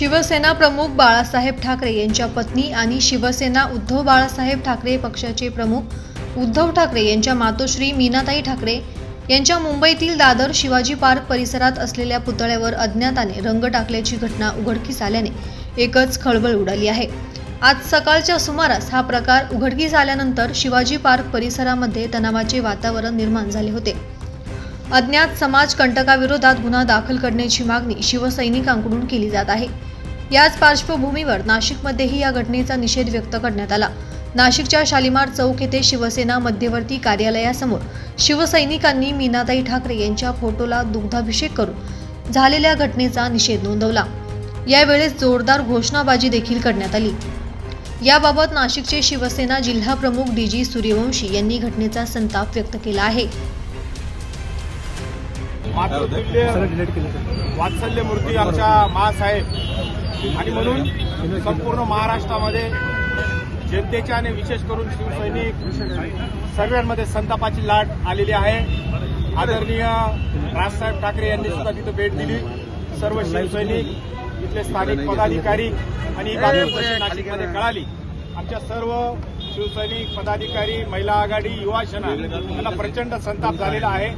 शिवसेना प्रमुख बाळासाहेब ठाकरे यांच्या पत्नी आणि शिवसेना उद्धव बाळासाहेब ठाकरे पक्षाचे प्रमुख उद्धव ठाकरे यांच्या मातोश्री मीनाताई ठाकरे यांच्या मुंबईतील दादर शिवाजी पार्क परिसरात असलेल्या पुतळ्यावर अज्ञाताने रंग टाकल्याची घटना उघडकीस आल्याने एकच खळबळ उडाली आहे. आज सकाळच्या सुमारास हा प्रकार उघडकीस आल्यानंतर शिवाजी पार्क परिसरामध्ये तणावाचे वातावरण निर्माण झाले होते. अज्ञात समाज कंटकाविरोधात गुन्हा दाखल करण्याची मागणी शिवसैनिकांकडून केली जात आहे. याच पार्श्वभूमीवर नाशिकमध्येही या घटनेचा निषेध व्यक्त करण्यात आला. नाशिकच्या शालिमार चौक येथे शिवसेना मध्यवर्ती कार्यालयासमोर शिवसैनिकांनी मीनाताई ठाकरे यांच्या फोटोला दुग्धाभिषेक करून झालेल्या घटनेचा निषेध नोंदवला. यावेळेस जोरदार घोषणाबाजी देखील करण्यात आली. याबाबत नाशिकचे शिवसेना जिल्हा प्रमुख डी जी सूर्यवंशी यांनी घटनेचा संताप व्यक्त केला आहे. वात्सल्य मूर्ती आमच्या महासाहेब आणि म्हणून संपूर्ण महाराष्ट्रामध्ये जनतेच्या आणि विशेष करून शिवसैनिक सर्वांमध्ये संतापाची लाट आलेली आहे. आदरणीय राजसाहेब ठाकरे यांनी सुद्धा तिथं भेट दिली. सर्व शिवसैनिक इथले स्थानिक पदाधिकारी आणि नाशिकमध्ये कळाली. आमच्या सर्व शिवसैनिक पदाधिकारी महिला आघाडी युवा सेना यांना प्रचंड संताप झालेला आहे.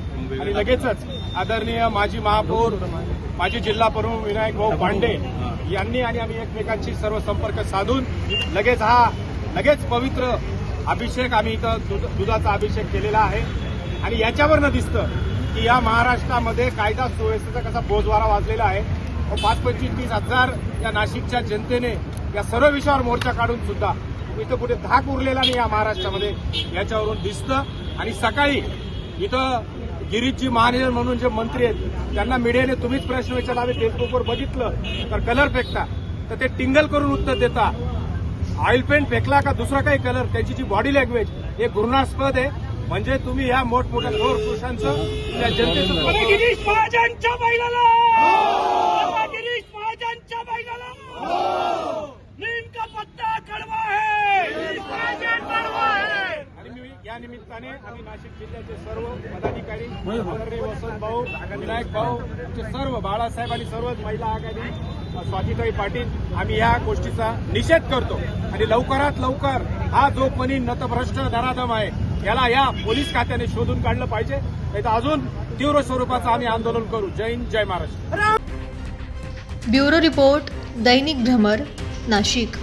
आणि लगेचच आदरणीय माजी महापौर माजी जिल्हा प्रमुख विनायक भाऊ पांडे यांनी आणि आम्ही एकमेकांशी सर्व संपर्क साधून लगेच हा लगेच पवित्र अभिषेक आम्ही इथं दुधाचा अभिषेक केलेला आहे. आणि याच्यावरनं दिसतं की या महाराष्ट्रामध्ये कायदा सुव्यवस्थेचा कसा बोजवारा वाजलेला आहे. व पाच पंचवीस तीस हजार या नाशिकच्या जनतेने या सर्व विषयावर मोर्चा काढून सुद्धा इथं कुठे धाक उरलेला नाही या महाराष्ट्रामध्ये. याच्यावरून दिसतं. आणि सकाळी इथं गिरीशजी महानिजन म्हणून जे मंत्री आहेत त्यांना मीडियाने तुम्हीच प्रश्न विचारला आम्ही फेसबुकवर बघितलं तर कलर फेकता. तर ते टिंगल करून उत्तर देता. ऑइल पेंट फेकला का दुसरा काही कलर? त्यांची जी बॉडी लँग्वेज हे घृणास्पद आहे. म्हणजे तुम्ही ह्या मोठमोठ्या थोर पुरुषांचं त्या जनतेचं निमित्ताने आम्ही नाशिक जिल्ह्याचे सर्व पदाधिकारी आदरणीय वसंत भाऊ विनायक भाऊ सर्व बाळासाहेब आणि सर्वच महिला आघाडी स्वातीताई पाटील आम्ही या गोष्टीचा निषेध करतो. आणि लवकरात लवकर हा जो कोणी नतभ्रष्ट धराधम आहे याला या पोलीस खात्याने शोधून काढलं पाहिजे. नाही तर अजून तीव्र स्वरूपाचं आम्ही आंदोलन करू. जय हिंद जय महाराष्ट्र. ब्युरो रिपोर्ट दैनिक भ्रमर नाशिक.